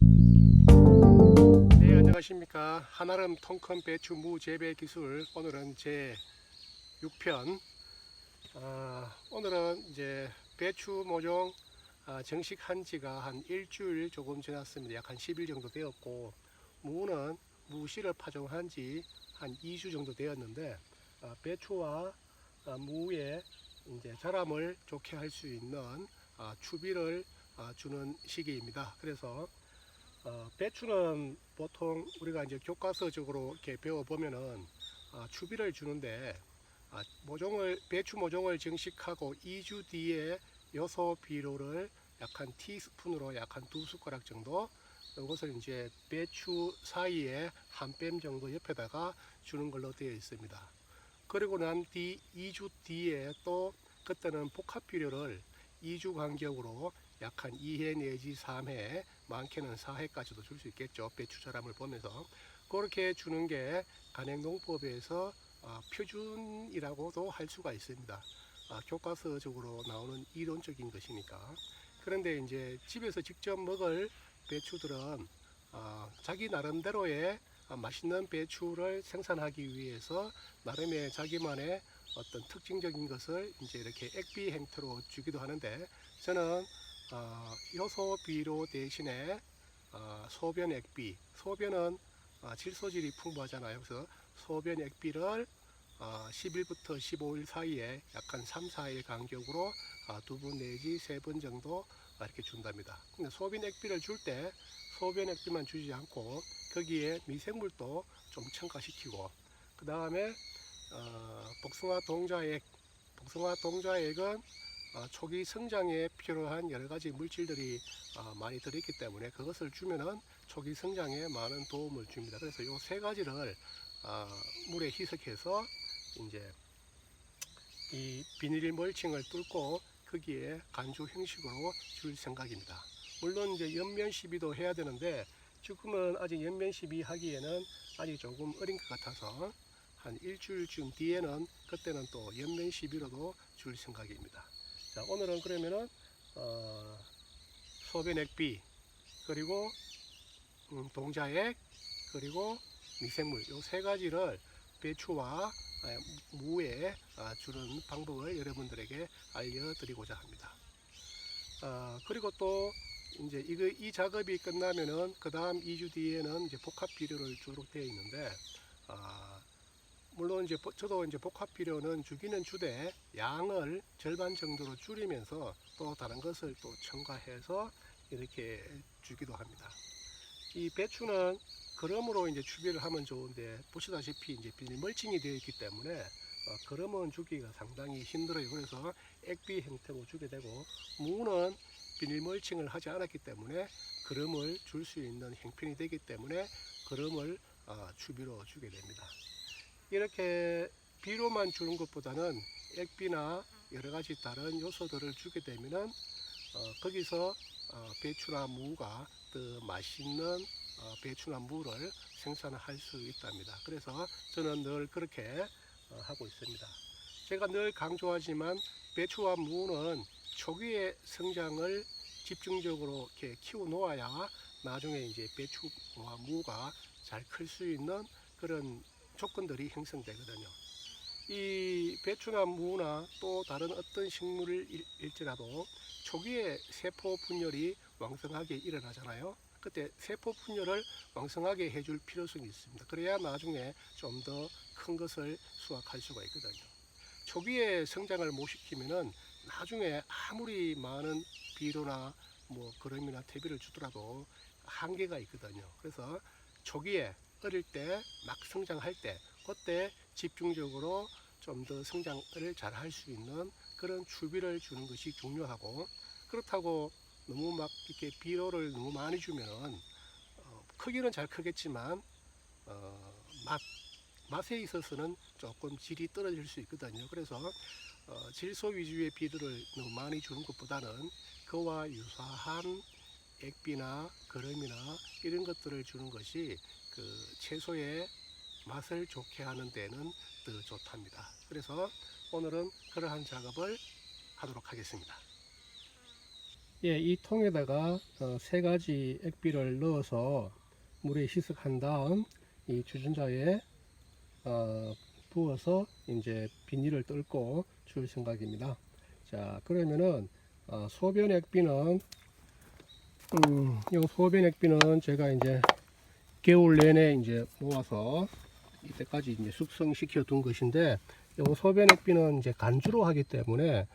네 안녕하십니까. 한아름 통큰 배추 무 재배 기술 오늘은 제 6편. 아, 오늘은 이제 배추 모종 아, 정식 한 지가 한 일주일 조금 지났습니다. 약 한 10일 정도 되었고 무는 무씨를 파종한 지 한 2주 정도 되었는데 아, 배추와 아, 무의 이제 자람을 좋게 할 수 있는 아, 추비를 아, 주는 시기입니다. 그래서 어, 배추는 보통 우리가 이제 교과서적으로 이렇게 배워보면은 아, 추비를 주는데 아, 모종을 배추 모종을 정식하고 2주 뒤에 요소 비료를 약한 티스푼으로 약한 두 숟가락 정도 이것을 이제 배추 사이에 한 뺨 정도 옆에다가 주는 걸로 되어 있습니다. 그리고 난 뒤 2주 뒤에 또 그때는 복합 비료를 2주 간격으로 약 한 2회 내지 3회 많게는 4회까지도 줄 수 있겠죠. 배추 자람을 보면서 그렇게 주는 게 간행농법에서 아, 표준이라고도 할 수가 있습니다. 아, 교과서적으로 나오는 이론적인 것이니까. 그런데 이제 집에서 직접 먹을 배추들은 아, 자기 나름대로의 아, 맛있는 배추를 생산하기 위해서 나름의 자기만의 어떤 특징적인 것을 이제 이렇게 액비 형태로 주기도 하는데 저는 어, 요소 비료 대신에 어, 소변 액비, 소변은 어, 질소질이 풍부하잖아요. 그래서 소변 액비를 어, 10일부터 15일 사이에 약간 3, 4일 간격으로 어, 두번 내지 세 번 정도 어, 이렇게 준답니다. 근데 소변 액비를 줄 때 소변 액비만 주지 않고 거기에 미생물도 좀 첨가시키고 그 다음에 어, 복숭아 동자액, 복숭아 동자액은 어, 초기 성장에 필요한 여러 가지 물질들이 어, 많이 들어있기 때문에 그것을 주면은 초기 성장에 많은 도움을 줍니다. 그래서 이 세 가지를 어, 물에 희석해서 이제 이 비닐 멀칭을 뚫고 거기에 간주 형식으로 줄 생각입니다. 물론 이제 연면 시비도 해야 되는데 지금은 아직 연면 시비 하기에는 아직 조금 어린 것 같아서 한 일주일쯤 뒤에는 그때는 또 연면 시비로도 줄 생각입니다. 자, 오늘은 그러면은 어, 소변액비 그리고 음, 동자액 그리고 미생물 요 세 가지를 배추와 아, 무에 아, 주는 방법을 여러분들에게 알려드리고자 합니다. 아, 그리고 또 이제 이거 이 작업이 끝나면은 그 다음 2주 뒤에는 이제 복합 비료를 주도록 되어 있는데 아, 물론 이제 보- 저도 이제 복합 비료는 주기는 주되 양을 절반 정도로 줄이면서 또 다른 것을 또 첨가해서 이렇게 주기도 합니다. 이 배추는 그럼으로 이제 추비를 하면 좋은데 보시다시피 이제 비닐 멀칭이 되어 있기 때문에 어, 그럼은 주기가 상당히 힘들어요. 그래서 액비 형태로 주게 되고 무는 비닐 멀칭을 하지 않았기 때문에 그럼을 줄 수 있는 형편이 되기 때문에 그럼을 어, 추비로 주게 됩니다. 이렇게 비료만 주는 것보다는 액비나 여러 가지 다른 요소들을 주게 되면은 어, 거기서 어, 배추나 무가 더 맛있는 어, 배추나 무를 생산할 수 있답니다. 그래서 저는 늘 그렇게 어, 하고 있습니다. 제가 늘 강조하지만 배추와 무는 초기의 성장을 집중적으로 이렇게 키워 놓아야 나중에 이제 배추와 무가 잘 클 수 있는 그런 조건들이 형성되거든요. 이 배추나 무나 또 다른 어떤 식물일지라도 초기에 세포 분열이 왕성하게 일어나잖아요. 그때 세포 분열을 왕성하게 해줄 필요성이 있습니다. 그래야 나중에 좀 더 큰 것을 수확할 수가 있거든요. 초기에 성장을 못 시키면은 나중에 아무리 많은 비료나 뭐 그름이나 퇴비를 주더라도 한계가 있거든요. 그래서 초기에 어릴 때 막 성장할 때 그때 집중적으로 좀 더 성장을 잘 할 수 있는 그런 추비를 주는 것이 중요하고 그렇다고 너무 막 이렇게 비료를 너무 많이 주면은 어, 크기는 잘 크겠지만 어, 맛 맛에 있어서는 조금 질이 떨어질 수 있거든요. 그래서 어, 질소 위주의 비료를 너무 많이 주는 것보다는 그와 유사한 액비나 거름이나 이런 것들을 주는 것이 그 채소의 맛을 좋게 하는 데는 더 좋답니다. 그래서 오늘은 그러한 작업을 하도록 하겠습니다. 예, 이 통에다가 어, 세 가지 액비를 넣어서 물에 희석한 다음 이 주전자에 어, 부어서 이제 비닐을 뚫고 줄 생각입니다. 자, 그러면은 어, 소변 액비는 음, 요 소변 액비는 제가 이제 겨울 내내 이제 모아서 이때까지 이제 숙성시켜 둔 것인데 요 소변 액비는 이제 간주로 하기 때문에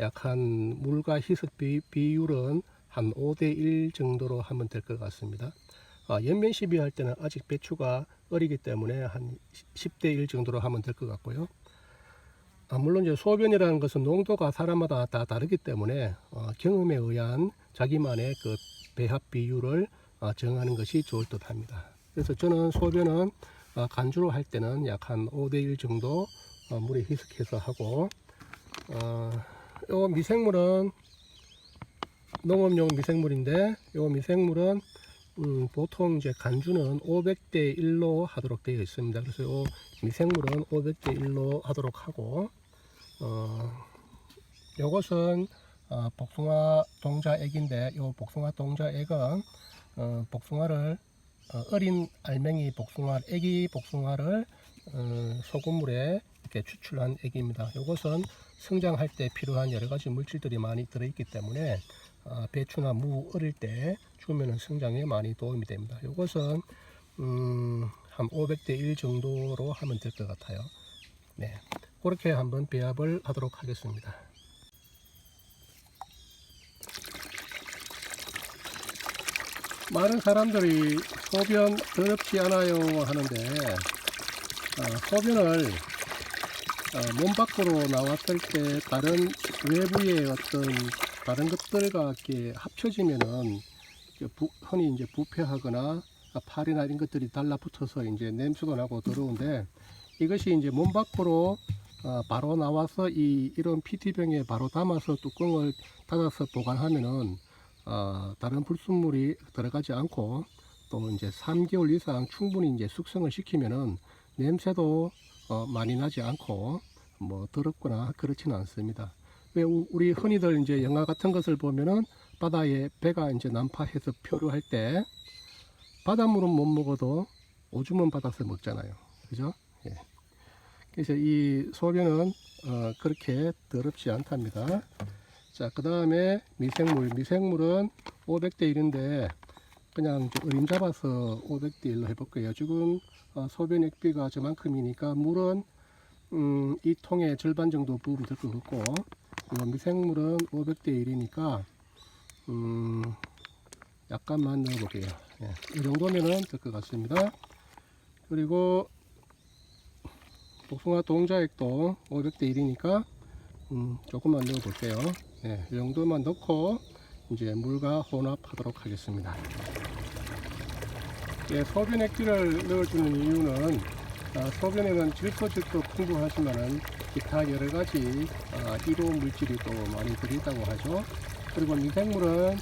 약 한 물과 희석 비, 비율은 한 5대1 정도로 하면 될 것 같습니다. 아, 연면 시비 할 때는 아직 배추가 어리기 때문에 한 10대 1 정도로 하면 될 것 같고요. 아, 물론 이제 소변이라는 것은 농도가 사람마다 다 다르기 때문에 어, 경험에 의한 자기만의 그 배합 비율을 어, 정하는 것이 좋을 듯 합니다. 그래서 저는 소변은 어, 간주로 할 때는 약 한 5대 1 정도 어, 물에 희석해서 하고 어, 요 미생물은 농업용 미생물인데 요 미생물은 음, 보통 이제 간주는 500대 1로 하도록 되어 있습니다. 그래서 요 미생물은 500대 1로 하도록 하고 어, 요것은 어, 복숭아 동자액인데 요 복숭아 동자액은 어, 복숭아를 어, 어린 알맹이 복숭아 애기 복숭아를 어, 소금물에 이렇게 추출한 액입니다. 요것은 성장할 때 필요한 여러 가지 물질들이 많이 들어있기 때문에 아, 배추나 무 어릴 때 주면은 성장에 많이 도움이 됩니다. 이것은 음, 한 500대 1 정도로 하면 될 것 같아요. 네, 그렇게 한번 배합을 하도록 하겠습니다. 많은 사람들이 소변 더럽지 않아요 하는데 어, 소변을 어, 몸 밖으로 나왔을 때 다른 외부의 어떤 다른 것들과 이렇게 합쳐지면은 부, 흔히 이제 부패하거나 팔이나 이런 것들이 달라붙어서 이제 냄새도 나고 더러운데 이것이 이제 몸 밖으로 어, 바로 나와서 이 이런 PT병에 바로 담아서 뚜껑을 닫아서 보관하면은 어, 다른 불순물이 들어가지 않고 또 이제 3개월 이상 충분히 이제 숙성을 시키면은 냄새도 어, 많이 나지 않고 뭐 더럽거나 그렇지는 않습니다. 왜 우- 우리 흔히들 이제 영화 같은 것을 보면은 바다에 배가 이제 난파해서 표류할 때 바닷물은 못 먹어도 오줌은 받아서 먹잖아요. 그죠? 예. 그래서 이 소변은 어, 그렇게 더럽지 않답니다. 자, 그 다음에 미생물. 미생물은 500대 1인데 그냥 어림 잡아서 500대 1로 해볼 거예요. 지금 어, 소변 액비가 저만큼이니까 물은 음, 이 통의 절반 정도 부으면 될 것 같고 이 미생물은 500대 1이니까 음, 약간만 넣어볼게요. 예, 이 정도면은 될 것 같습니다. 그리고 복숭아 동자액도 500대 1이니까 음, 조금만 넣어볼게요. 예, 이 정도만 넣고 이제 물과 혼합하도록 하겠습니다. 예, 소변 액기를 넣어주는 이유는 아, 소변에는 질소질도 풍부하지만은 기타 여러 가지 아, 1호 물질이 또 많이 들어있다고 하죠. 그리고 미생물은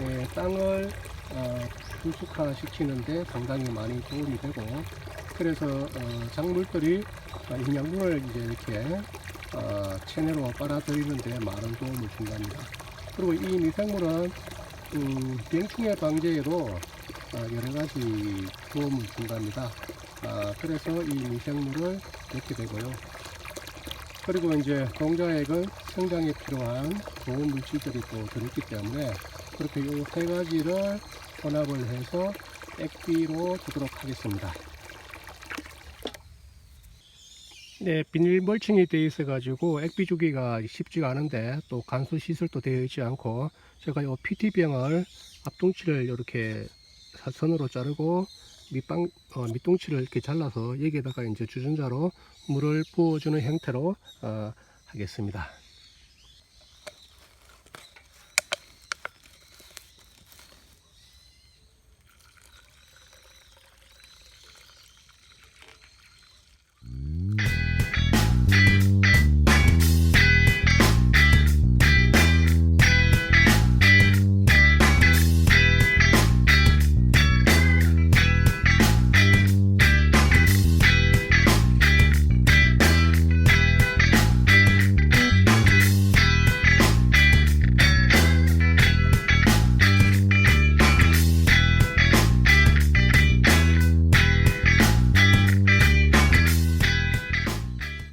예, 땅을 아, 분숙화시키는데 상당히 많이 도움이 되고 그래서 어, 작물들이 아, 영양분을 이제 이렇게 어, 체내로 빨아들이는 데 많은 도움을 준답니다. 그리고 이 미생물은 음, 병충해 방제에도 아, 여러 가지 도움을 준답니다. 아, 그래서 이 미생물을 넣게 되고요. 그리고 이제 동자액은 성장에 필요한 좋은 물질들이 또 들어있기 때문에 그렇게 이 세 가지를 혼합을 해서 액비로 주도록 하겠습니다. 네, 비닐 멀칭이 되어 있어 가지고 액비 주기가 쉽지가 않은데 또 간수 시설도 되어 있지 않고 제가 이 PT병을 앞둥치를 이렇게 사선으로 자르고 밑방 어, 밑둥치를 이렇게 잘라서 여기에다가 이제 주전자로 물을 부어주는 형태로 어, 하겠습니다.